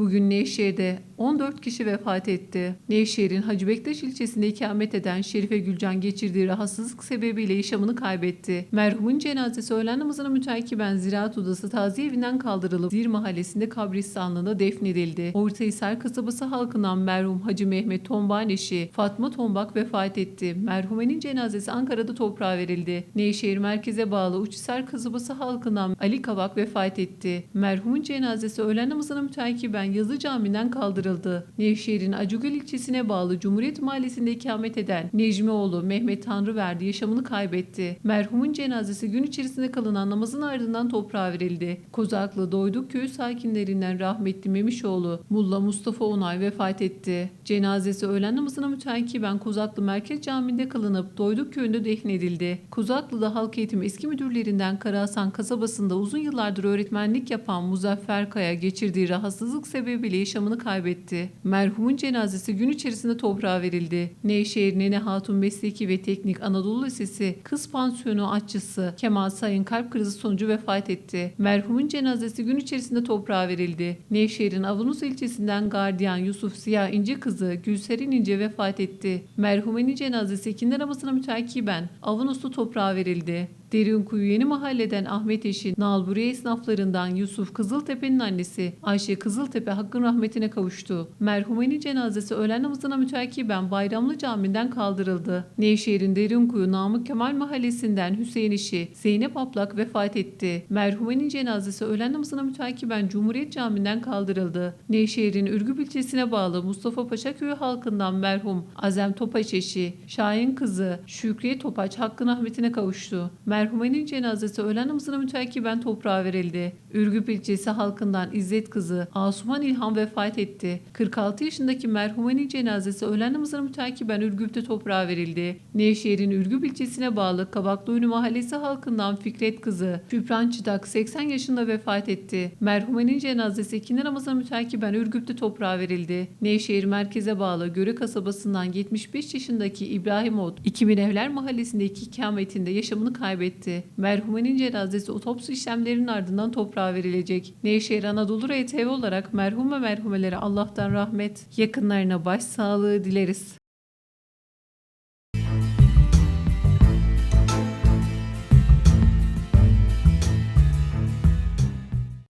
Bugün Nevşehir'de 14 kişi vefat etti. Nevşehir'in Hacı Bektaş ilçesinde ikamet eden Şerife Gülcan geçirdiği rahatsızlık sebebiyle yaşamını kaybetti. Merhumun cenazesi öğlen namazına müteakiben Ziraat Odası taziye evinden kaldırılıp Zir Mahallesi'nde kabristanlığına defnedildi. Ortahisar kasabası halkından merhum Hacı Mehmet Tomban eşi Fatma Tombak vefat etti. Merhumenin cenazesi Ankara'da toprağa verildi. Nevşehir merkeze bağlı Uçhisar kasabası halkından Ali Kavak vefat etti. Merhumun cenazesi öğlen namazına müteakiben Yazı Camii'nden kaldırıldı. Nevşehir'in Acıgöl ilçesine bağlı Cumhuriyet Mahallesi'nde ikamet eden Necmioğlu Mehmet Tanrıverdi yaşamını kaybetti. Merhumun cenazesi gün içerisinde kılınan namazın ardından toprağa verildi. Kozaklı Doyduk köyü sakinlerinden rahmetli Memişoğlu Mulla Mustafa Onay vefat etti. Cenazesi öğlen namazına müteakiben Kozaklı Merkez Camii'nde kılınıp Doyduk köyünde defnedildi. Kozaklı'da halk eğitimi eski müdürlerinden Karahasan kasabasında uzun yıllardır öğretmenlik yapan Muzaffer Kaya geçirdiği rahatsızlık sebebiyle yaşamını kaybetti. Merhumun cenazesi gün içerisinde toprağa verildi. Nevşehir Nene Hatun Mesleki ve Teknik Anadolu Lisesi Kız Pansiyonu Açısı Kemal Sayın kalp krizi sonucu vefat etti. Merhumun cenazesi gün içerisinde toprağa verildi. Nevşehir'in Avanos ilçesinden gardiyan Yusuf Siyah İnce kızı Gülserin İnce vefat etti. Merhumenin cenazesi ikindi namazına müteakiben Avanos'ta toprağa verildi. Derinkuyu Yeni Mahalle'den Ahmet Eşin, Nalburi esnaflarından Yusuf Kızıltepe'nin annesi Ayşe Kızıltepe hakkın rahmetine kavuştu. Merhumenin cenazesi öğlen namazına müteakiben Bayramlı Camii'nden kaldırıldı. Nevşehir'in Derinkuyu Namık Kemal Mahallesi'nden Hüseyin Eşi, Zeynep Aplak vefat etti. Merhumenin cenazesi öğlen namazına müteakiben Cumhuriyet Camii'nden kaldırıldı. Nevşehir'in Ürgüp ilçesine bağlı Mustafa Paşa köyü halkından merhum Azem Topaç eşi, Şahin kızı Şükriye Topaç hakkın rahmetine kavuştu. Merhumenin cenazesi öğlen namazına müteakiben toprağa verildi. Ürgüp ilçesi halkından İzzet kızı Asuman İlhan vefat etti. 46 yaşındaki merhumenin cenazesi öğlen namazına müteakiben Ürgüp'te toprağa verildi. Nevşehir'in Ürgüp ilçesine bağlı Kabaklıoyunu mahallesi halkından Fikret kızı Şüpran Çıdak 80 yaşında vefat etti. Merhumenin cenazesi ikindi namazına müteakiben Ürgüp'te toprağa verildi. Nevşehir merkeze bağlı Göre kasabasından 75 yaşındaki İbrahim Ot 2000 Evler mahallesindeki ikametinde yaşamını kaybetti. Merhumenin cenazesi otopsi işlemlerinin ardından toprağa verilecek. Nevşehir Anadolu RTV olarak merhum ve merhumelere Allah'tan rahmet, yakınlarına başsağlığı dileriz.